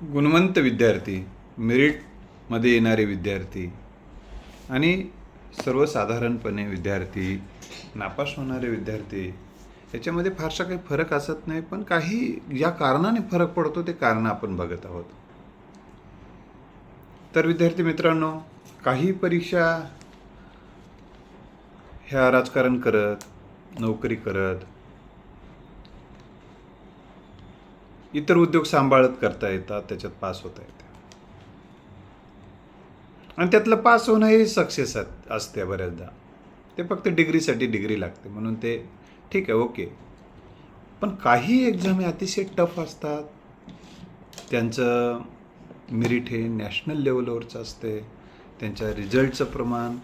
गुणवंत विद्यार्थी मेरिटमध्ये येणारे विद्यार्थी आणि सर्वसाधारणपणे विद्यार्थी नापास होणारे विद्यार्थी याच्यामध्ये फारसा काही फरक असत नाही पण काही ज्या कारणाने फरक पडतो ते कारण आपण बघत आहोत. तर विद्यार्थी मित्रांनो काही परीक्षा ह्या राजकारण करत नोकरी करत इतर उद्योग सांभाळत करता येतात त्याच्यात पास होता येते. आणि त्यातलं पास होणं हे सक्सेस असते बऱ्याचदा. ते फक्त डिग्रीसाठी डिग्री लागते म्हणून ते ठीक आहे ओके. पण काही एक्झाम हे अतिशय टफ असतात. त्यांचं मेरिट हे नॅशनल लेवलवरचं असते. त्यांच्या रिझल्टचं प्रमाण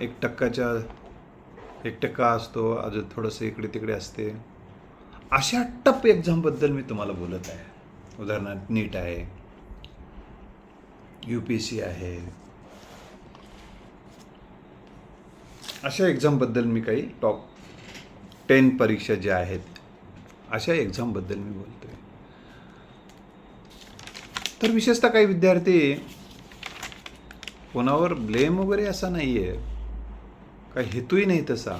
एक टक्काच्या एक टक्का असतो अजून थोडंसं इकडे तिकडे असते. अशा टप एक्झामबद्दल मी तुम्हाला बोलत आहे. उदाहरणार्थ नीट आहे. यू पी सी आहे. अशा एक्झामबद्दल मी काही टॉप टेन परीक्षा ज्या आहेत अशा एक्झामबद्दल मी बोलतो आहे तर विशेषतः काही विद्यार्थी कोणावर ब्लेम वगैरे असा नाही आहे काही हेतूही नाही तसा.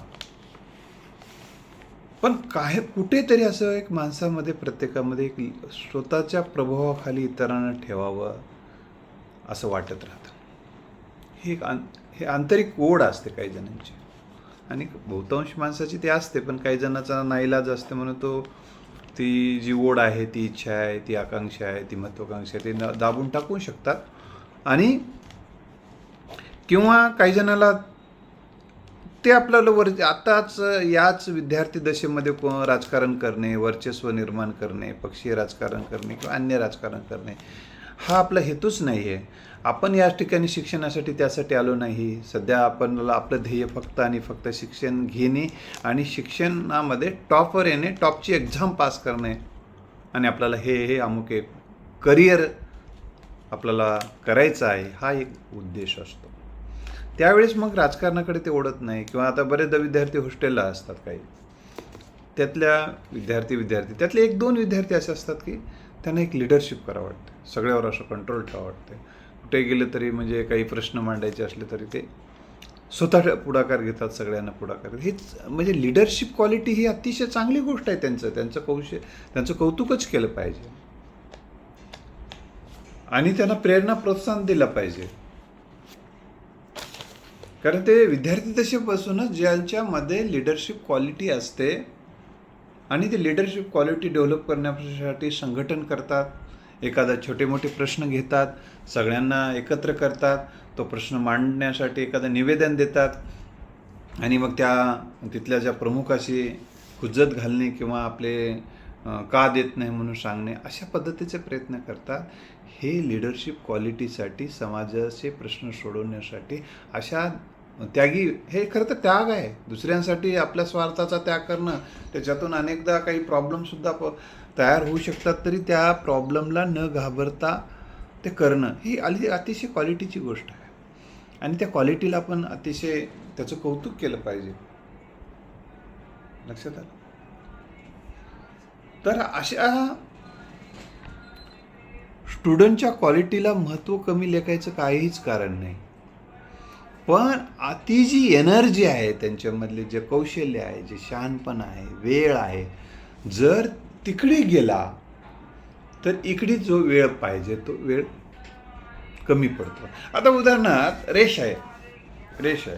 पण काय कुठेतरी असं एक माणसामध्ये प्रत्येकामध्ये एक स्वतःच्या प्रभावाखाली इतरांना ठेवावं असं वाटत राहतं. हे एक आं हे आंतरिक ओढ असते काही जणांची. आणि बहुतांश माणसाची ते असते पण काही जणांचा नाईलाज असते म्हणून तो ती जी ओढ आहे ती इच्छा आहे ती आकांक्षा आहे ती महत्त्वाकांक्षा आहे ती दाबून टाकू शकतात. आणि किंवा काही जणाला ते आपल्याला वर आताच याच विद्यार्थी दशेमध्ये को राजकारण करणे वर्चस्व निर्माण करणे पक्षीय राजकारण करणे किंवा अन्य राजकारण करणे हा आपला हेतूच नाही आहे आपण याच ठिकाणी शिक्षणासाठी त्यासाठी आलो नाही. सध्या आपण आपलं ध्येय फक्त आणि फक्त शिक्षण घेणे आणि शिक्षणामध्ये टॉपवर येणे टॉपची एक्झाम पास करणे आणि आपल्याला हे हे अमुक एक करिअर आपल्याला करायचं आहे हा एक उद्देश असतो. त्यावेळेस मग राजकारणाकडे ते ओढत नाही किंवा आता बरेचदा विद्यार्थी हॉस्टेलला असतात काही. त्यातल्या विद्यार्थी विद्यार्थी त्यातले एक दोन विद्यार्थी असे असतात की त्यांना एक लिडरशिप करावं वाटते. सगळ्यावर असं कंट्रोल ठेवा वाटते. कुठे गेले तरी म्हणजे काही प्रश्न मांडायचे असले तरी ते स्वतः पुढाकार घेतात सगळ्यांना पुढाकार घेतात. हेच म्हणजे लिडरशिप क्वालिटी ही अतिशय चांगली गोष्ट आहे त्यांचं. त्यांचं कौशल्य त्यांचं कौतुकच केलं पाहिजे. आणि त्यांना प्रेरणा प्रोत्साहन दिलं पाहिजे. कारण ते विद्यार्थी दशेपासूनच ज्यांच्यामध्ये लिडरशिप क्वालिटी असते आणि ते लिडरशिप क्वालिटी डेव्हलप करण्यासाठी संघटन करतात. एखादा छोटे मोठे प्रश्न घेतात सगळ्यांना एकत्र करतात तो प्रश्न मांडण्यासाठी एखादं निवेदन देतात आणि मग त्या तिथल्या ज्या प्रमुखाशी हुज्जत घालणे किंवा आपले का देत नाही म्हणून सांगणे अशा पद्धतीचे प्रयत्न करतात. हे लिडरशिप क्वालिटीसाठी समाजाचे प्रश्न सोडवण्यासाठी अशा त्यागी हे खरं तर त्याग आहे. दुसऱ्यांसाठी आपल्या स्वार्थाचा त्याग करणं त्याच्यातून अनेकदा काही प्रॉब्लेमसुद्धा प तयार होऊ शकतात तरी त्या प्रॉब्लेमला न घाबरता ते करणं ही अली अतिशय क्वालिटीची गोष्ट आहे. आणि त्या क्वालिटीला आपण अतिशय त्याचं कौतुक केलं पाहिजे. लक्षात आलं? तर अशा स्टुडंटच्या क्वालिटीला महत्त्व कमी लेखायचं काहीच कारण नाही. पण ती जी एनर्जी आहे त्यांच्यामधले जे कौशल्य आहे जे शहाणपण आहे वेळ आहे जर तिकडे गेला तर इकडे जो वेळ पाहिजे तो वेळ कमी पडतो. आता उदाहरणार्थ रेष आहे. रेष आहे.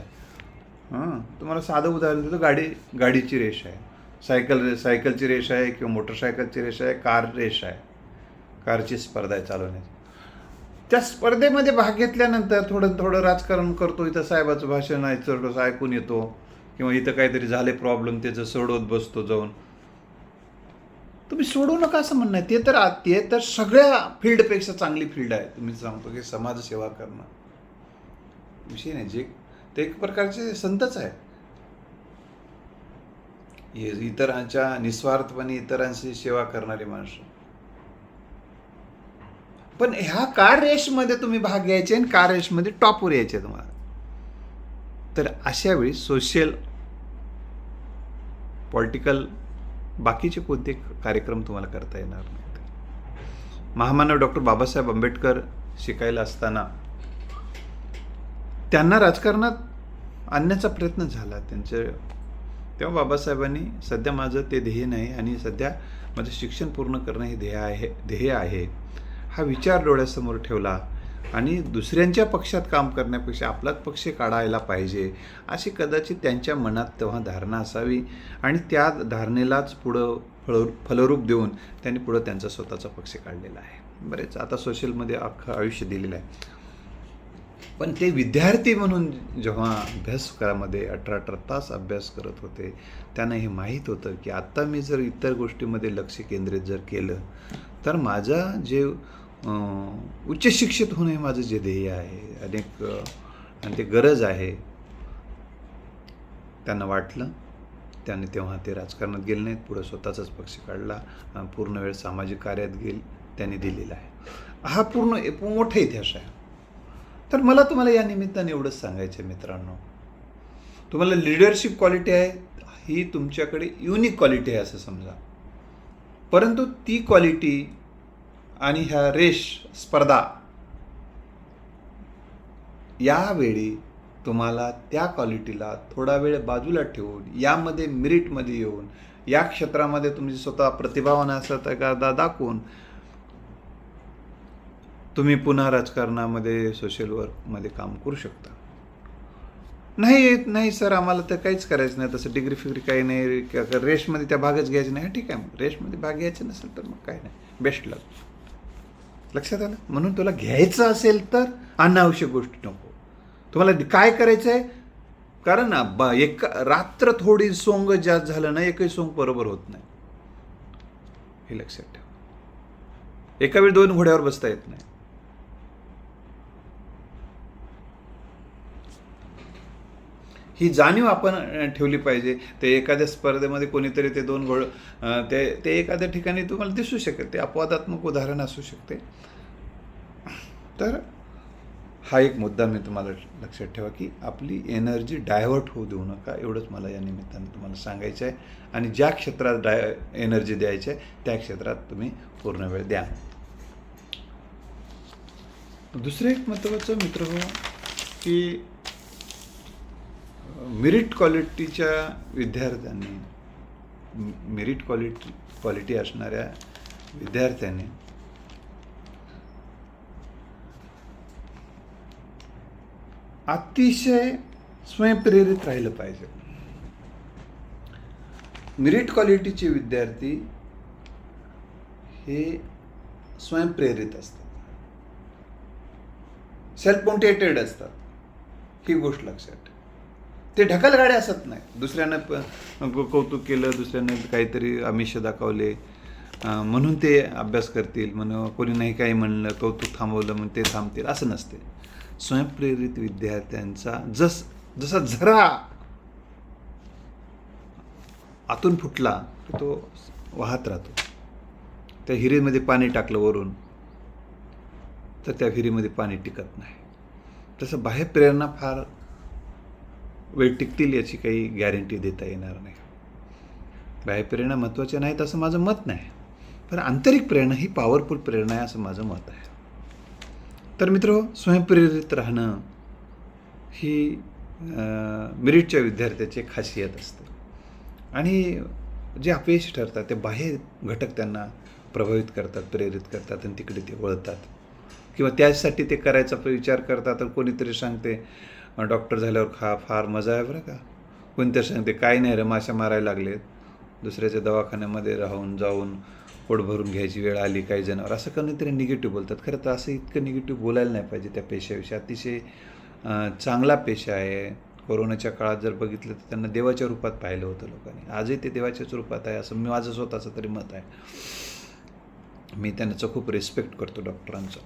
हां तुम्हाला साधं उदाहरण देतो गाडी गाडीची रेष आहे. सायकल सायकलची रेष आहे किंवा मोटरसायकलची रेष आहे कार रेष आहे. कारची स्पर्धा आहे चालवण्याची. त्या स्पर्धेमध्ये भाग घेतल्यानंतर थोडं थोडं राजकारण करतो. इथं साहेबाचं भाषण आहे थोडंसं ऐकून येतो. किंवा इथं काहीतरी झाले प्रॉब्लेम त्याचं सोडवत बसतो जाऊन. तुम्ही सोडू नका असं म्हणणं ते तर आ- ते तर सगळ्या फील्डपेक्षा चांगली फील्ड आहे. तुम्ही सांगतो की समाजसेवा करणं. विषय नाही. जे ते एक प्रकारचे संतच आहे. इतरांच्या निस्वार्थपणे इतरांची सेवा करणारी माणसं. पण ह्या कार रेसमध्ये तुम्ही भाग घ्यायचे आणि कार रेसमध्ये टॉपवर यायचे तुम्हाला. तर अशा वेळी सोशल पॉलिटिकल बाकीचे कोणते कार्यक्रम तुम्हाला करता येणार नाहीत. महामानव डॉक्टर बाबासाहेब आंबेडकर शिकायला असताना त्यांना राजकारणात आणण्याचा प्रयत्न झाला. त्यांचे तेव्हा बाबासाहेबांनी सध्या माझं ते ध्येय नाही आणि सध्या माझं शिक्षण पूर्ण करणं हे ध्येय आहे ध्येय आहे. हा विचार डोळ्यासमोर ठेवला आणि दुसऱ्यांच्या पक्षात काम करण्यापेक्षा आपलाच पक्ष काढायला पाहिजे अशी कदाचित त्यांच्या मनात तेव्हा धारणा असावी आणि त्या धारणेलाच पुढं फळ फलरूप देऊन त्यांनी पुढं त्यांचा स्वतःचा पक्ष काढलेला आहे. बरेच आता सोशलमध्ये अख्खं आयुष्य दिलेलं आहे. पण ते विद्यार्थी म्हणून जेव्हा अभ्यासक्रमामध्ये अठरा अठरा तास अभ्यास करत होते त्यांना हे माहीत होतं की आत्ता मी जर इतर गोष्टीमध्ये लक्ष केंद्रित जर केलं तर माझा जे उच्च शिक्षित होणे हे माझं जे ध्येय आहे अनेक आणि ते गरज आहे. त्यांना वाटलं त्याने तेव्हा ते राजकारणात गेले नाहीत पुढं स्वतःचाच पक्ष काढला पूर्ण वेळ सामाजिक कार्यात गेल त्यांनी दिलेला आहे. हा पूर्ण एक मोठा इतिहास आहे. तर मला तुम्हाला या निमित्ताने एवढंच सांगायचं आहे मित्रांनो. तुम्हाला लिडरशिप क्वालिटी आहे ही तुमच्याकडे युनिक क्वालिटी आहे असं समजा. परंतु ती क्वालिटी आणि ह्या रेश स्पर्धा. यावेळी तुम्हाला त्या क्वालिटीला थोडा वेळ बाजूला ठेवून यामध्ये मिरिटमध्ये येऊन या क्षेत्रामध्ये तुमची स्वतः प्रतिभावान असत तर दाखवून तुम्ही पुन्हा राजकारणामध्ये सोशल वर्कमध्ये काम करू शकता. नाही येत नाही सर आम्हाला तर काहीच करायचं नाही. तसं डिग्री फिग्री काही नाही. रेशमध्ये त्या भागच घ्यायचं नाही. ठीक आहे मग. रेशमध्ये भाग घ्यायचे नसेल तर मग काही नाही. बेस्ट लक लक्षात आलं? म्हणून तुला घ्यायचं असेल तर अनावश्यक गोष्टी नको. तुम्हाला काय करायचं आहे कारण ना ब एक रात्र थोडी सोंग जास्त झालं ना एकही सोंग बरोबर होत नाही. हे लक्षात ठेवा. एका वेळी दोन घोड्यावर बसता येत नाही. ही जाणीव आपण ठेवली पाहिजे. ते एखाद्या स्पर्धेमध्ये कोणीतरी ते दोन घोळ ते ते एखाद्या ठिकाणी तुम्हाला दिसू शकेल. ते अपवादात्मक उदाहरण असू शकते. तर हा एक मुद्दा मी तुम्हाला लक्षात ठेवा की आपली एनर्जी डायव्हर्ट होऊ देऊ नका. एवढंच मला या निमित्तानं तुम्हाला सांगायचं आहे. आणि ज्या क्षेत्रात डाय एनर्जी द्यायची आहे त्या क्षेत्रात तुम्ही पूर्ण वेळ द्या. दुसरं एक महत्त्वाचं मित्र हो की मेरिट क्वालिटीच्या विद्यार्थ्यांनी मेरिट क्वालिटी क्वालिटी असणाऱ्या विद्यार्थ्यांनी अतिशय स्वयंप्रेरित राहिलं पाहिजे. मेरिट क्वालिटीचे विद्यार्थी हे स्वयंप्रेरित असतात. सेल्फ मोटिवेटेड असतात. ही गोष्ट लक्षात ते ढकलगाडे असत नाही. दुसऱ्यानं प- कौतुक केलं दुसऱ्यानं काहीतरी आमिष दाखवले. म्हणून ते अभ्यास करतील. म्हणून कोणी नाही काही म्हणलं कौतुक थांबवलं म्हणून ते थांबतील असं नसते. स्वयंप्रेरित विद्यार्थ्यांचा जस जसा झरा आतून फुटला तो वाहत राहतो. त्या हिरीमध्ये पाणी टाकलं वरून तर त्या विहिरीमध्ये पाणी टिकत नाही. तसं बाह्य प्रेरणा फार वेळ टिकतील याची काही गॅरंटी देता येणार नाही. बाह्य प्रेरणा महत्त्वाच्या नाहीत असं माझं मत नाही. पण आंतरिक प्रेरणा ही पॉवरफुल प्रेरणा आहे असं माझं मत आहे. तर मित्र स्वयंप्रेरित राहणं ही मिरिटच्या विद्यार्थ्याची खासियत असते. आणि जे अपयशी ठरतात ते बाह्य घटक त्यांना प्रभावित करतात प्रेरित करतात आणि तिकडे ते वळतात. किंवा त्यासाठी ते करायचा विचार करतात तर कोणीतरी सांगते डॉक्टर झाल्यावर खा फार मजा आहे बरं का. कोणत्या सांगते काय नाही रे माश्या मारायला लागलेत. दुसऱ्याच्या दवाखान्यामध्ये राहून जाऊन पोट भरून घ्यायची वेळ आली काही जनावर असं कोणीतरी निगेटिव्ह बोलतात. खरं तर असं इतकं निगेटिव्ह बोलायला नाही पाहिजे त्या पेशाविषयी. अतिशय चांगला पेशा आहे. कोरोनाच्या काळात जर बघितलं तर त्यांना देवाच्या रूपात पाहिलं होतं लोकांनी. आजही ते देवाच्याच रूपात आहे असं मी माझं स्वतःचं तरी मत आहे. मी त्यांचं खूप रिस्पेक्ट करतो डॉक्टरांचं.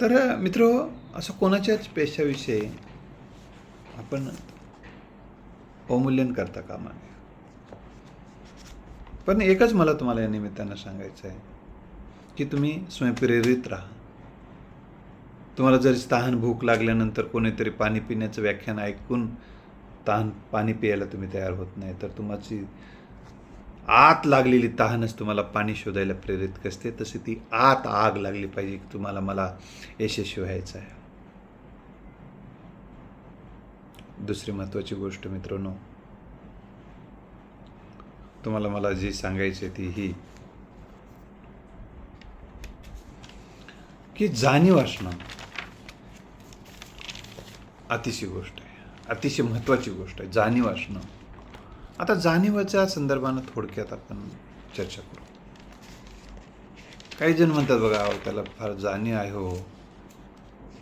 तर मित्र असं कोणाच्याच पेशाविषयी आपण अवमूल्यन करता कामा नये. पण एकच मला तुम्हाला या निमित्तानं सांगायचं आहे की तुम्ही स्वयंप्रेरित राहा. तुम्हाला जर तहान भूक लागल्यानंतर कोणीतरी पाणी पिण्याचं व्याख्यान ऐकून तहान पाणी प्यायला तुम्ही तयार होत नाही तर तुमची आत लागलेली तहानच तुम्हाला पाणी शोधायला प्रेरित करते. तशी ती आत आग लागली पाहिजे की तुम्हाला मला यशस्वी व्हायचं आहे. दुसरी महत्त्वाची गोष्ट मित्रांनो तुम्हाला मला जी सांगायची आहे ती ही की जाणीव असणं अतिशय गोष्ट आहे. अतिशय महत्त्वाची गोष्ट आहे. जाणीव असणं आता जाणीवाच्या संदर्भानं थोडक्यात आपण चर्चा करू. काही जण म्हणतात बघा अहो त्याला फार जाणीव आहे हो.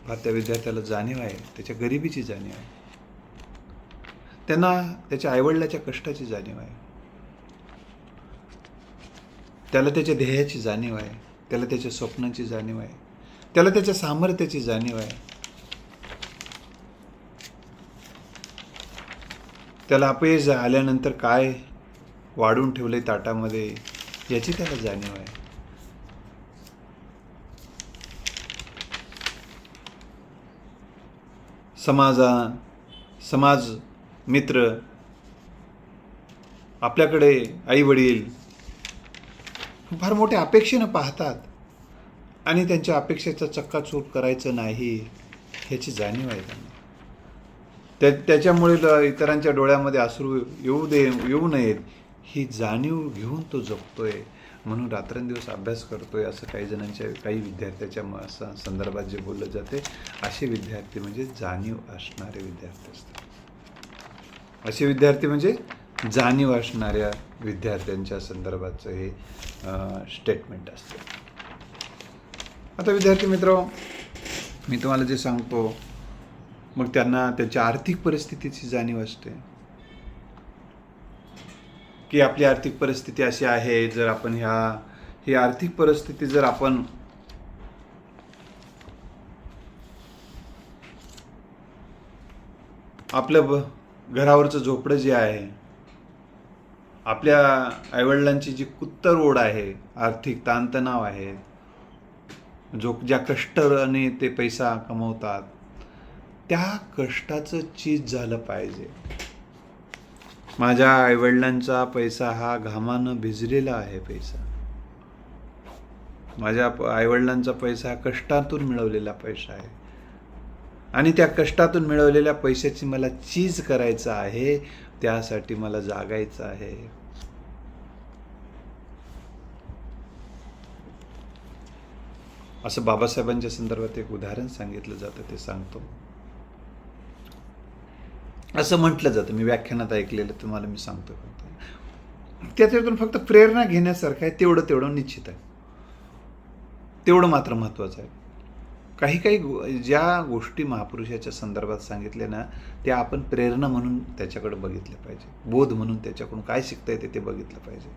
फार त्या विद्यार्थ्याला जाणीव आहे. त्याच्या गरिबीची जाणीव आहे. त्यांना त्याच्या आईवडिलाच्या कष्टाची जाणीव आहे. त्याला त्याच्या ध्येयाची जाणीव आहे. त्याला त्याच्या स्वप्नांची जाणीव आहे. त्याला त्याच्या सामर्थ्याची जाणीव आहे. त्याला अपयश आल्यानंतर काय वाढून ठेवले ताटामध्ये याची त्याला जाणीव आहे. समाजा समाज मित्र आपल्याकडे आई वडील फार मोठ्या अपेक्षेनं पाहतात आणि त्यांच्या अपेक्षेचा चक्काचूर करायचं नाही ह्याची जाणीव आहे त्यांना. त्या त्याच्यामुळे इतरांच्या डोळ्यामध्ये अश्रू येऊ दे येऊ नयेत. ही जाणीव घेऊन तो जगतोय. म्हणून रात्रंदिवस अभ्यास करतोय असं काही जणांच्या काही विद्यार्थ्याच्या म- स- संदर्भात जे बोललं जाते असे विद्यार्थी म्हणजे जाणीव असणारे विद्यार्थी असतात. असे विद्यार्थी म्हणजे जाणीव असणाऱ्या विद्यार्थ्यांच्या संदर्भाचं हे स्टेटमेंट असतं. आता विद्यार्थी मित्र मी तुम्हाला जे सांगतो मग त्यांना त्यांच्या आर्थिक परिस्थितीची जाणीव असते. की आपली आर्थिक परिस्थिती अशी आहे जर आपण ह्या ही आर्थिक परिस्थिती जर आपण आपलं घरावरचं झोपडं जे आहे आपल्या आईवडिलांची जी कुत्तर ओढ आहे आर्थिक ताणतणाव आहे जो ज्या कष्टाने ते पैसा कमवतात त्या कष्टाचं चीज झालं पाहिजे. माझ्या आईवडिलांचा पैसा हा घामानं भिजलेला आहे पैसा. माझ्या आईवडिलांचा पैसा हा कष्टातून मिळवलेला पैसा आहे. आणि त्या कष्टातून मिळवलेल्या पैशाची मला चीज करायचं आहे त्यासाठी मला जागायचं आहे. असं बाबासाहेबांच्या संदर्भात एक उदाहरण सांगितलं जातं ते सांगतो. असं म्हटलं जातं. मी व्याख्यानात ऐकलेलं तुम्हाला मी सांगतो. फक्त त्याच्यातून फक्त प्रेरणा घेण्यासारखं आहे तेवढं तेवढं निश्चित आहे. तेवढं मात्र महत्त्वाचं आहे. काही काही गो- ज्या गोष्टी महापुरुषाच्या संदर्भात सांगितल्या ना त्या आपण प्रेरणा म्हणून त्याच्याकडे बघितल्या पाहिजे. बोध म्हणून त्याच्याकडून काय शिकता येते ते बघितलं पाहिजे.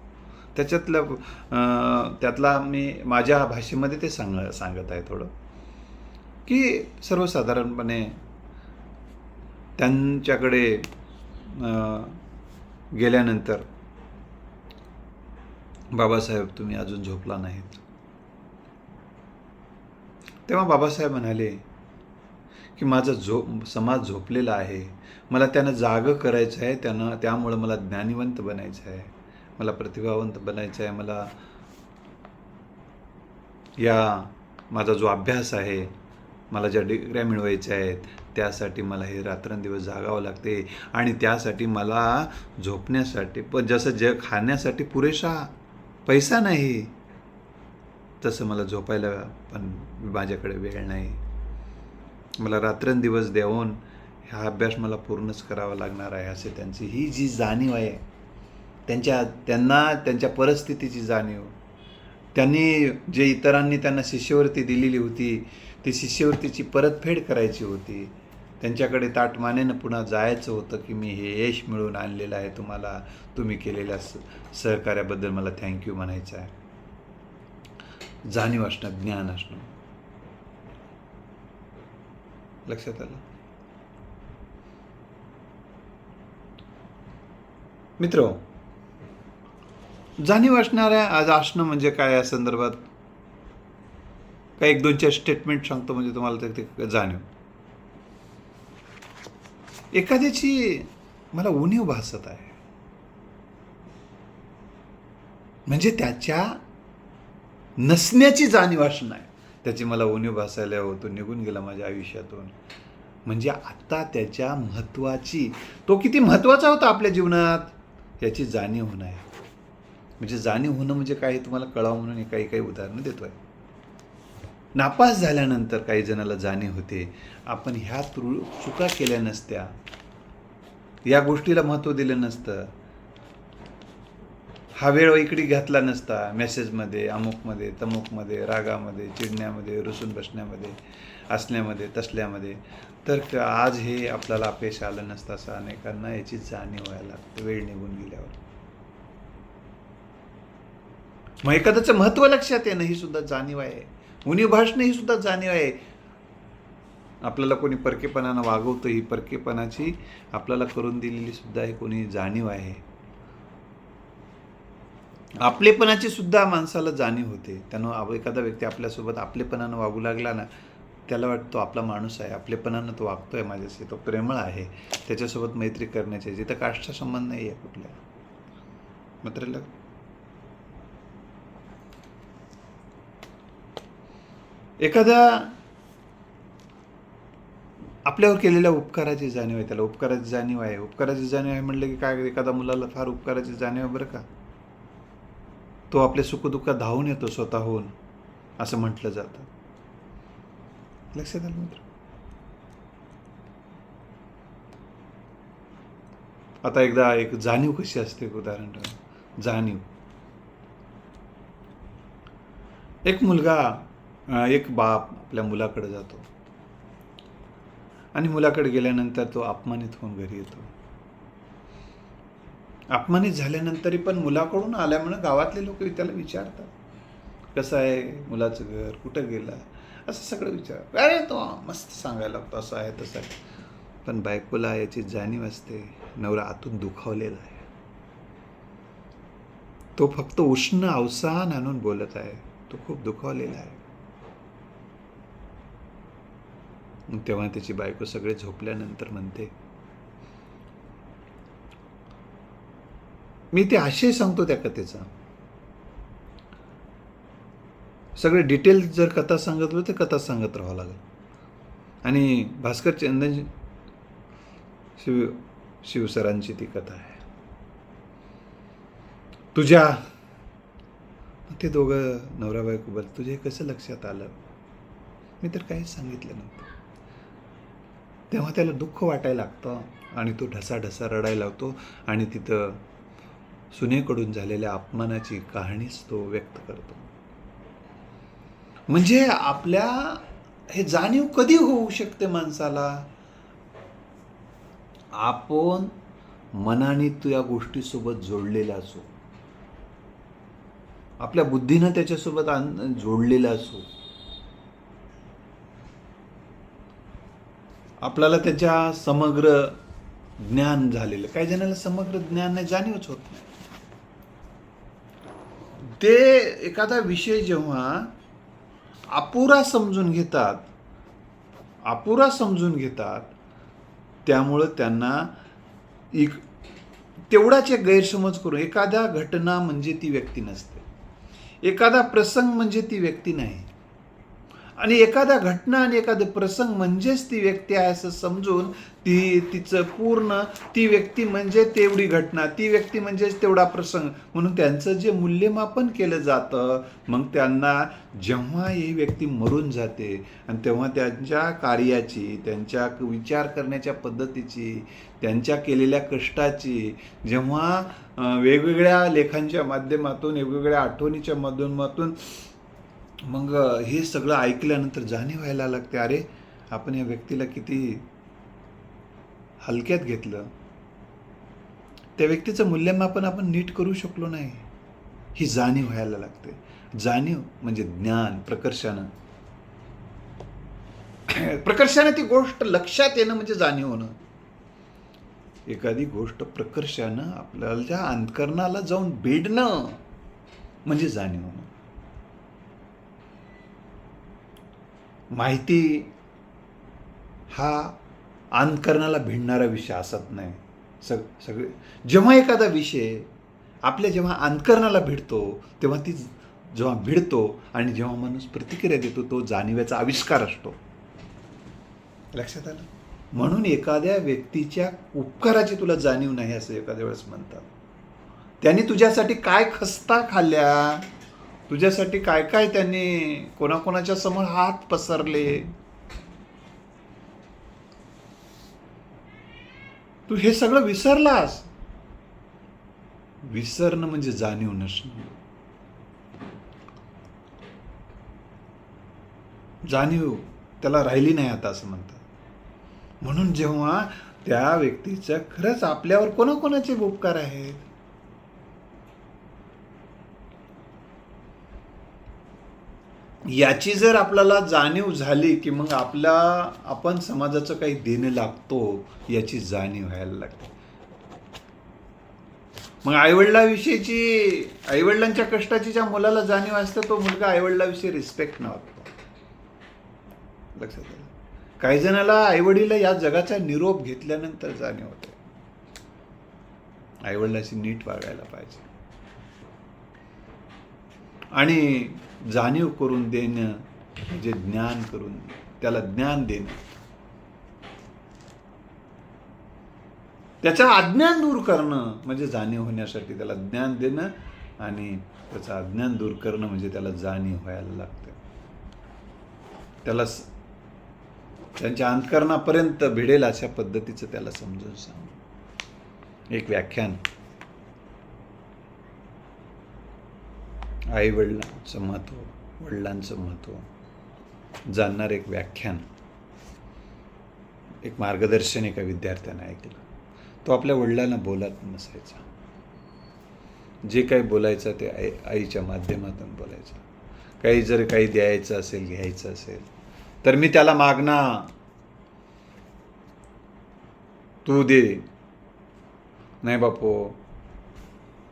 त्याच्यातलं त्यातला मी माझ्या भाषेमध्ये ते सांग सांगत आहे थोडं. की सर्वसाधारणपणे त्यांच्याकडे गेल्यानंतर बाबासाहेब तुम्ही अजून झोपला नाहीत. तेव्हा बाबासाहेब म्हणाले की माझा झो समाज झोपलेला आहे. मला त्यांना जागं करायचं आहे त्यानं त्यामुळं मला ज्ञानिवंत बनायचं आहे. मला प्रतिभावंत बनायचं आहे. मला या माझा जो अभ्यास आहे मला ज्या डिग्र्या मिळवायच्या आहेत त्यासाठी मला हे रात्रंदिवस जागावं लागते आणि त्यासाठी मला झोपण्यासाठी पण जसं जग खाण्यासाठी पुरेसा पैसा नाही तसं मला झोपायला पण माझ्याकडे वेळ नाही. मला रात्रंदिवस देऊन हा अभ्यास मला पूर्णच करावा लागणार आहे असे त्यांची ही जी जाणीव आहे त्यांच्या त्यांना त्यांच्या परिस्थितीची जाणीव. त्यांनी जे इतरांनी त्यांना शिष्यवृत्ती दिलेली होती ती शिष्यवृत्तीची परतफेड करायची होती. त्यांच्याकडे ताटमानेनं पुन्हा जायचं होतं की मी हे यश मिळवून आणलेलं आहे. तुम्हाला तुम्ही केलेल्या स सहकार्याबद्दल मला थँक्यू म्हणायचं आहे. जाणीव असणं ज्ञान असणं. लक्षात आलं? मित्र जाणीव असणाऱ्या आज असणं म्हणजे काय या संदर्भात? काही एक दोन चार स्टेटमेंट सांगतो म्हणजे तुम्हाला ते जाणीव. एखाद्याची मला उणीव भासत आहे. म्हणजे त्याच्या नसण्याची जाणीव असणं आहे त्याची मला उणीव भासायला होतो निघून गेला माझ्या आयुष्यातून. म्हणजे आत्ता त्याच्या महत्त्वाची तो किती महत्त्वाचा होता आपल्या जीवनात याची जाणीव होणं आहे. म्हणजे जाणीव होणं म्हणजे काय तुम्हाला कळावं म्हणून काही काही उदाहरणं देतो आहे नापास झाल्यानंतर काही जणाला जाणीव होते. आपण ह्या त्रु चुका केल्या नसत्या. या गोष्टीला महत्त्व दिलं नसतं. हा वेळ इकडे घातला नसता. मेसेजमध्ये अमुकमध्ये तमुकमध्ये रागामध्ये चिडण्यामध्ये रुसून बसण्यामध्ये असण्यामध्ये तसल्यामध्ये. तर आज हे आपल्याला अपयश आलं नसतं असं अनेकांना याची जाणीव व्हायला लागते वेळ निघून गेल्यावर. मग एखाद्याचं महत्त्व लक्षात येणं ही सुद्धा जाणीव आहे. उणी भाषण ही सुद्धा जाणीव आहे. आपल्याला कोणी परकेपणानं वागवतं ही परकेपणाची आपल्याला करून दिलेली सुद्धा ही कोणी जाणीव आहे. आपलेपणाची सुद्धा माणसाला जाणीव होते. त्यानं एखादा व्यक्ती आपल्यासोबत आपलेपणानं वागू लागला ना त्याला वाटतो आपला माणूस आहे. आपलेपणानं तो वागतो आहे माझ्याशी. तो प्रेमळ आहे. त्याच्यासोबत मैत्री करण्याची जिथं काष्टचा संबंध नाही आहे कुठल्या. मात्र एखाद्या आपल्यावर केलेल्या उपकाराची जाणीव आहे त्याला उपकाराची जाणीव आहे. उपकाराची जाणीव आहे म्हणलं की काय एखादा मुलाला फार उपकाराची जाणीव आहे बरं का. तो आपल्या सुखदुःखात धावून येतो स्वतःहून असं म्हटलं जातं. लक्षात आलं मित्र? आता एकदा एक जाणीव कशी असते एक उदाहरण जाणीव. एक मुलगा एक बाप आपल्या मुलाकडे जातो. आणि मुलाकडे गेल्यानंतर तो अपमानित होऊन घरी येतो. अपमानित झाल्यानंतरही पण मुलाकडून आल्यामुळे गावातले लोक त्याला विचारतात. कसं आहे मुलाचं घर? कुठं गेलं? असं सगळं विचार अरे तो मस्त सांगायला लागतो असं आहे तसं आहे. पण बायकोला याची जाणीव असते. नवरा आतून दुखावलेला आहे. तो फक्त उष्ण अवसान आणून बोलत आहे. तो खूप दुखावलेला आहे मग तेव्हा त्याची बायको सगळे झोपल्यानंतर म्हणते मी ते आशय सांगतो त्या कथेचा. सगळे डिटेल जर कथा सांगत होते तर कथा सांगत राहावं लागेल. आणि भास्कर चंदन शिव शिवसरांची ती कथा आहे. तुझ्या ते दोघं नवरा बायको बोल तुझे कसं लक्षात आलं? मी तर काहीच सांगितलं नव्हतं. तेव्हा त्याला दुःख वाटायला लागतं आणि तो ढसा ढसा रडायला लागतो आणि तिथं सुनेकडून झालेल्या अपमानाची कहाणीच तो व्यक्त करतो. म्हणजे आपल्या हे जाणीव कधी होऊ शकते माणसाला? आपण मनाने तू या गोष्टीसोबत जोडलेला असो. आपल्या बुद्धीनं त्याच्यासोबत जोडलेला असो. आपल्याला त्याच्या समग्र ज्ञान झालेलं. काही जणाला समग्र ज्ञान नाही जाणीवच होत नाही. ते एखादा विषय जेव्हा अपुरा समजून घेतात अपुरा समजून घेतात त्यामुळं त्यांना एक तेवढाच एक गैरसमज करून एखाद्या घटना म्हणजे ती व्यक्ती नसते. एखादा प्रसंग म्हणजे ती व्यक्ती नाही. आणि एखादा घटना आणि एखादा प्रसंग म्हणजेच ती व्यक्ती आहे असं समजून ती तिचं पूर्ण ती व्यक्ती म्हणजे तेवढी घटना ती व्यक्ती म्हणजेच तेवढा प्रसंग. म्हणून त्यांचं जे मूल्यमापन केलं जातं मग त्यांना जेव्हा ही व्यक्ती मरून जाते आणि तेव्हा त्यांच्या कार्याची त्यांच्या विचार करण्याच्या पद्धतीची त्यांच्या केलेल्या कष्टाची जेव्हा वेगवेगळ्या लेखांच्या माध्यमातून वेगवेगळ्या आठवणीच्या माध्यमातून मग हे सगळं ऐकल्यानंतर जाणीव व्हायला लागते अरे आपण या व्यक्तीला किती हलक्यात घेतलं. त्या व्यक्तीचं मूल्यमापन आपण नीट करू शकलो नाही. ही जाणीव व्हायला लागते. जाणीव म्हणजे ज्ञान प्रकर्षानं. प्रकर्षानं ती गोष्ट लक्षात येणं म्हणजे जाणीव होणं. एखादी गोष्ट प्रकर्षानं आपल्याला अंतकरणाला जाऊन भेडणं म्हणजे जाणीव होणं. माहिती हा अंतकरणाला भिडणारा विषय असत नाही. सग सगळे जेव्हा एखादा विषय आपल्या जेव्हा अंतकरणाला भिडतो तेव्हा ती जेव्हा भिडतो आणि जेव्हा माणूस प्रतिक्रिया देतो तो जाणिव्याचा आविष्कार असतो. लक्षात आलं? म्हणून एखाद्या व्यक्तीच्या उपकाराची तुला जाणीव नाही असं एखाद्या वेळेस म्हणतात. त्याने तुझ्यासाठी काय खस्ता खाल्ल्या? तुझ्यासाठी काय काय त्यांनी कोणाकोणाच्या समोर हात पसरले? तू हे सगळं विसरलास. विसरणं म्हणजे जाणीव नसणं. जाणीव त्याला राहिली नाही आता असं म्हणतात. म्हणून जेव्हा त्या व्यक्तीचं खरंच आपल्यावर कोणाकोणाचे उपकार आहेत? याची जर आपल्याला जाणीव झाली की मग आपल्या आपण समाजाचं काही देणं लागतो याची जाणीव व्हायला लागते. मग आईवडिलाविषयीची आईवडिलांच्या कष्टाची ज्या मुलाला जाणीव असते तो मुलगा आईवडिलाविषयी रिस्पेक्ट न वागतो लक्षात आलं? काही जणाला आईवडील या जगाचा निरोप घेतल्यानंतर जाणीव होते. आईवडिलाशी नीट वागायला पाहिजे. आणि जाणीव करून देणं म्हणजे ज्ञान करून त्याला ज्ञान देणं. त्याचं अज्ञान दूर करणं म्हणजे जाणीव होण्यासाठी त्याला ज्ञान देणं आणि त्याचं अज्ञान दूर करणं म्हणजे त्याला जाणीव व्हायला लागतं. त्याला त्यांच्या अंतकरणापर्यंत भिडेल अशा पद्धतीचं त्याला समजून सांग एक व्याख्यान. आई वडिलांचं महत्त्व वडिलांचं महत्त्व. जाणणार एक व्याख्यान. एक मार्गदर्शन एका विद्यार्थ्यानं ऐकलं. तो आपल्या वडिलांना बोलत नसायचा. जे काही बोलायचं ते आई आईच्या माध्यमातून बोलायचं. काही जर काही द्यायचं असेल घ्यायचं असेल तर मी त्याला मागणा तू दे. नाही बापू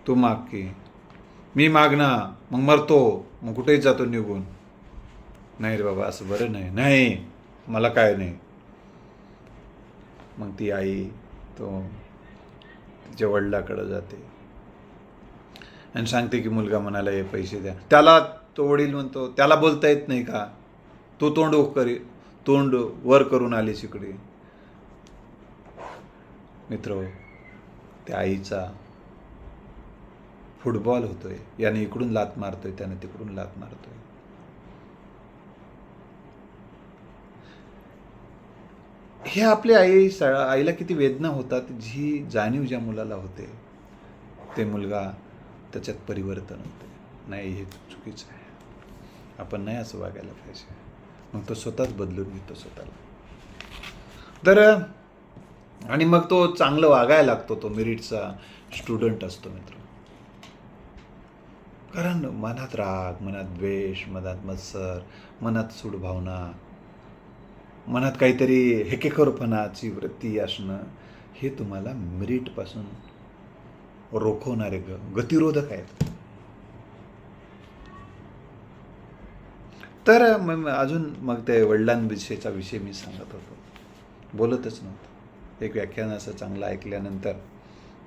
तू माग की. मी मागना मग मरतो मग कुठेही जातो निघून. नाही रे बाबा असं बरं नाही. नाही मला काय नाही. मग ती आई तो तिच्या वडिलाकडं जाते. आणि सांगते की मुलगा म्हणाला हे पैसे द्या. त्याला तो वडील म्हणतो त्याला बोलता येत नाही का? तो तोंड करी तोंड वर करून आली इकडे. मित्र त्या आईचा फुटबॉल होतोय याने इकडून लात मारतोय त्याने तिकडून लात मारतोय. हे आपल्या आई स- आईला किती वेदना होतात जी जाणीव ज्या मुलाला होते ते मुलगा त्याच्यात परिवर्तन होते. नाही हे चुकीचं आहे. आपण नाही असं वागायला पाहिजे. मग तो स्वतःच बदलून घेतो स्वतःला. तर आणि मग तो चांगलं वागायला लागतो तो मेरिटचा स्टुडंट असतो मित्र. कारण मनात राग मनात द्वेष मनात मत्सर मनात सूडभावना मनात काहीतरी हेकेकोरपणाची वृत्ती असणं हे तुम्हाला मिरीटपासून रोखवणारे ग गतिरोधक आहेत. तर मग अजून मग ते वडिलांविषयीचा विषय मी सांगत होतो. बोलतच नव्हतं. एक व्याख्यान असं चांगलं ऐकल्यानंतर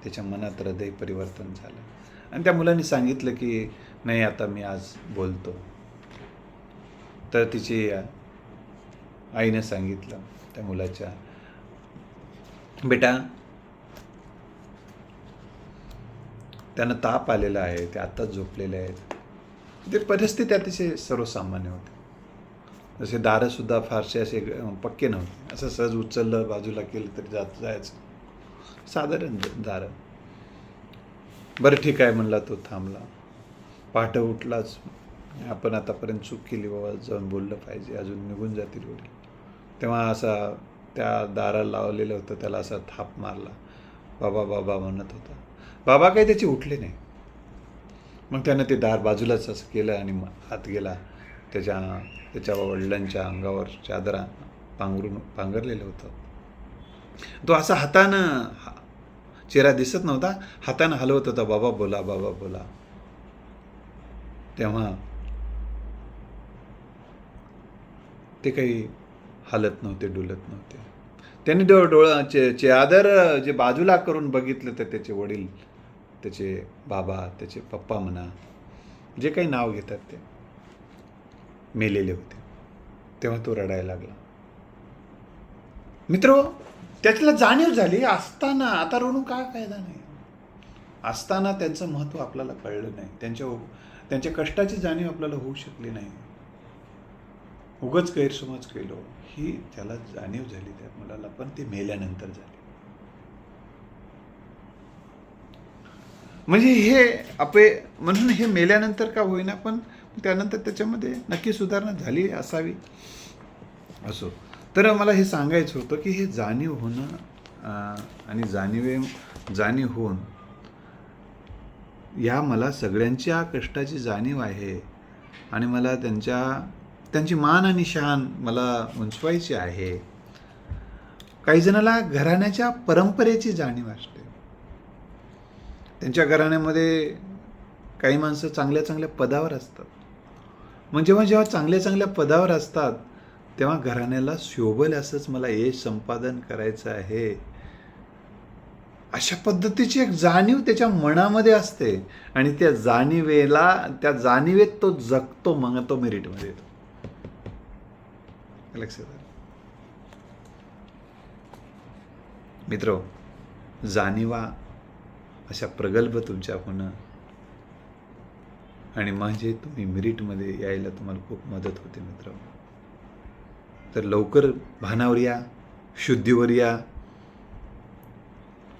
त्याच्या मनात हृदय परिवर्तन झालं. आणि त्या मुलांनी सांगितलं की नाही आता मी आज बोलतो. तर तिची आईने सांगितलं त्या मुलाच्या बेटा त्यांना ताप आलेला आहे ते आत्ताच झोपलेले आहेत. ते परिस्थिती अतिशय सर्वसामान्य होते. जसे दारंसुद्धा फारसे असे पक्के नव्हते. असं सहज उचललं बाजूला केलं तरी जात जायचं. साधारण दारं. बरं ठीक आहे म्हणला तो थांबला. पाठ उठलाच. आपण आतापर्यंत चूक केली बाबा जाऊन बोललं पाहिजे. अजून निघून जातील वडील. तेव्हा असा त्या दाराला लावलेलं होतं त्याला असा थाप मारला. बाबा बाबा म्हणत होता. बाबा काही त्याचे उठले नाही. मग त्यानं ते दार बाजूलाच असं केलं आणि मग आत गेला. त्याच्या त्याच्या वडिलांच्या अंगावर चादरा पांघरून पांघरलेलं होतं. तो असा हातानं हा- चेहरा दिसत नव्हता. हातानं हलवत होता बाबा बोला बाबा बोला. तेव्हा ते काही हलत नव्हते डुलत नव्हते. त्यांनी डो डोळा चे आदर जे बाजूला करून बघितलं तर त्याचे वडील त्याचे बाबा त्याचे पप्पा म्हणा जे काही नाव घेतात ते मेलेले होते. तेव्हा तो रडायला लागला. मित्र त्याच्याला जाणीव झाली असताना आता रडून काय फायदा नाही. असताना त्यांचं महत्त्व आपल्याला कळलं नाही. त्यांच्या त्यांच्या कष्टाची जाणीव आपल्याला होऊ शकली नाही. उगच गैरसमज केलो ही त्याला जाणीव झाली त्या मुलाला पण ते मेल्यानंतर झाली. म्हणजे हे आपे म्हणून हे मेल्यानंतर का होईना पण त्यानंतर त्याच्यामध्ये नक्की सुधारणा झाली असावी असो. तर मला हे सांगायचं होतं की हे जाणीव होणं आणि जाणीवे जाणीव होऊन या मला सगळ्यांच्या कष्टाची जाणीव आहे आणि मला त्यांच्या त्यांची मान आणि शान मला उंचवायची आहे. काही जणाला घराण्याच्या परंपरेची जाणीव असते. त्यांच्या घराण्यामध्ये काही माणसं चांगल्या चांगल्या पदावर असतात. मग जेव्हा जेव्हा चांगल्या चांगल्या पदावर असतात तेव्हा घराण्याला शोभल असंच मला यश संपादन करायचं आहे. अशा पद्धतीची एक जाणीव त्याच्या मनामध्ये असते आणि त्या जाणीवेला त्या जाणीवेत तो जगतो मग तो मेरिटमध्ये येतो. लक्षात मित्र जाणीवा अशा प्रगल्भ तुमच्या होणं आणि म्हणजे तुम्ही मेरिटमध्ये यायला तुम्हाला खूप मदत होते मित्र. तर लवकर भानावर या शुद्धीवर या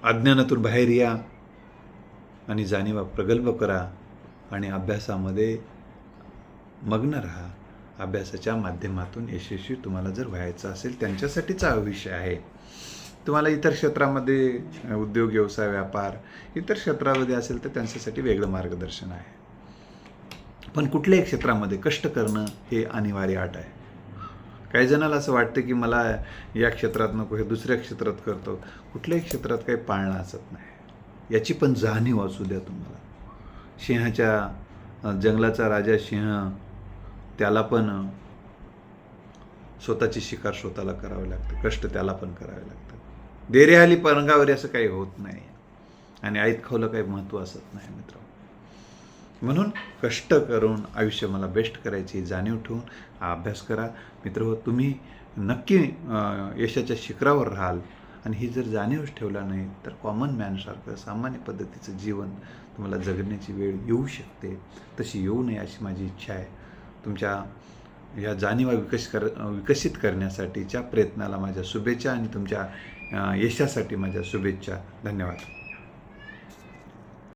अज्ञानातून बाहेर या आणि जाणीवा प्रगल्भ करा आणि अभ्यासामध्ये मग्न राहा. अभ्यासाच्या माध्यमातून यशस्वी तुम्हाला जर व्हायचं असेल त्यांच्यासाठीचा हा विषय आहे. तुम्हाला इतर क्षेत्रामध्ये उद्योग व्यवसाय व्यापार इतर क्षेत्रामध्ये असेल तर त्यांच्यासाठी वेगळं मार्गदर्शन आहे. पण कुठल्याही क्षेत्रामध्ये कष्ट करणं हे अनिवार्य आट आहे. काही जणाला असं वाटतं की मला या क्षेत्रात नको हे दुसऱ्या क्षेत्रात करतो. कुठल्याही क्षेत्रात काही पाळणं असत नाही. याची पण जाणीव असू द्या तुम्हाला. सिंहाच्या जंगलाचा राजा सिंह त्याला पण स्वतःची शिकार स्वतःला करावी लागते. कष्ट त्याला पण करावे लागतात. देरेहाली परंगावर असं काही होत नाही. आणि आईत खावलं काही महत्त्व असत नाही मित्र म्हणून कष्ट करून आयुष्य मला बेस्ट करायची जाणीव ठेवून हा अभ्यास करा. मित्र हो तुम्ही नक्की यशाच्या शिखरावर राहाल. आणि ही जर जाणीवच ठेवला नाही तर कॉमन मॅनसारखं सामान्य पद्धतीचं जीवन तुम्हाला जगण्याची वेळ येऊ शकते. तशी येऊ नये अशी माझी इच्छा आहे. तुमच्या या जाणीवा विकसित कर विकसित करण्यासाठीच्या प्रयत्नाला माझ्या शुभेच्छा आणि तुमच्या यशासाठी माझ्या शुभेच्छा. धन्यवाद.